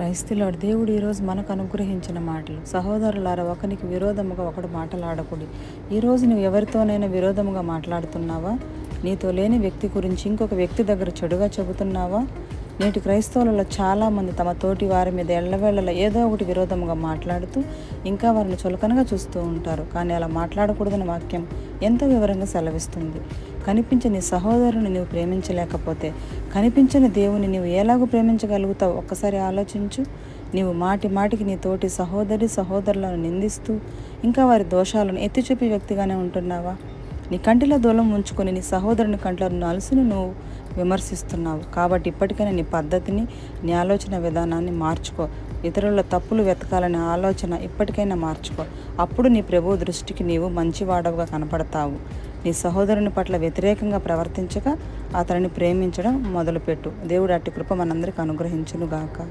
క్రైస్తులాడు దేవుడు ఈరోజు మనకు అనుగ్రహించిన మాటలు. సహోదరులారా ఒకనికి విరోధముగా ఒకడు మాటలాడకూడి ఈరోజు నువ్వు ఎవరితోనైనా విరోధముగా మాట్లాడుతున్నావా? నీతో లేని వ్యక్తి గురించి ఇంకొక వ్యక్తి దగ్గర చెడుగా చెబుతున్నావా? నేటి క్రైస్తవులలో చాలామంది తమ తోటి వారి మీద ఎల్లవేళలా ఏదో ఒకటి విరోధముగా మాట్లాడుతూ ఇంకా వారిని చులకనగా చూస్తూ ఉంటారు. కానీ అలా మాట్లాడకూడదని వాక్యం ఎంతో వివరంగా సెలవిస్తుంది. కనిపించని సహోదరుని నీవు ప్రేమించలేకపోతే కనిపించని దేవుని నీవు ఎలాగో ప్రేమించగలుగుతావు? ఒక్కసారి ఆలోచించు. నీవు మాటి మాటికి నీ తోటి సహోదరి సహోదరులను నిందిస్తూ ఇంకా వారి దోషాలను ఎత్తి చూపే వ్యక్తిగానే ఉంటున్నావా? నీ కంటిలో దూలం ఉంచుకొని నీ సహోదరుని కంట్లో నలుసును నువ్వు విమర్శిస్తున్నావు. కాబట్టి ఇప్పటికైనా నీ పద్ధతిని నీ ఆలోచన విధానాన్ని మార్చుకో. ఇతరుల తప్పులు వెతకాలనే ఆలోచన ఇప్పటికైనా మార్చుకో. అప్పుడు నీ ప్రభు దృష్టికి నీవు మంచివాడవుగా కనపడతావు. నీ సహోదరుని పట్ల వ్యతిరేకంగా ప్రవర్తించక అతనిని ప్రేమించడం మొదలుపెట్టు. దేవుడు అట్టి కృప మనందరికి అనుగ్రహించునుగాక.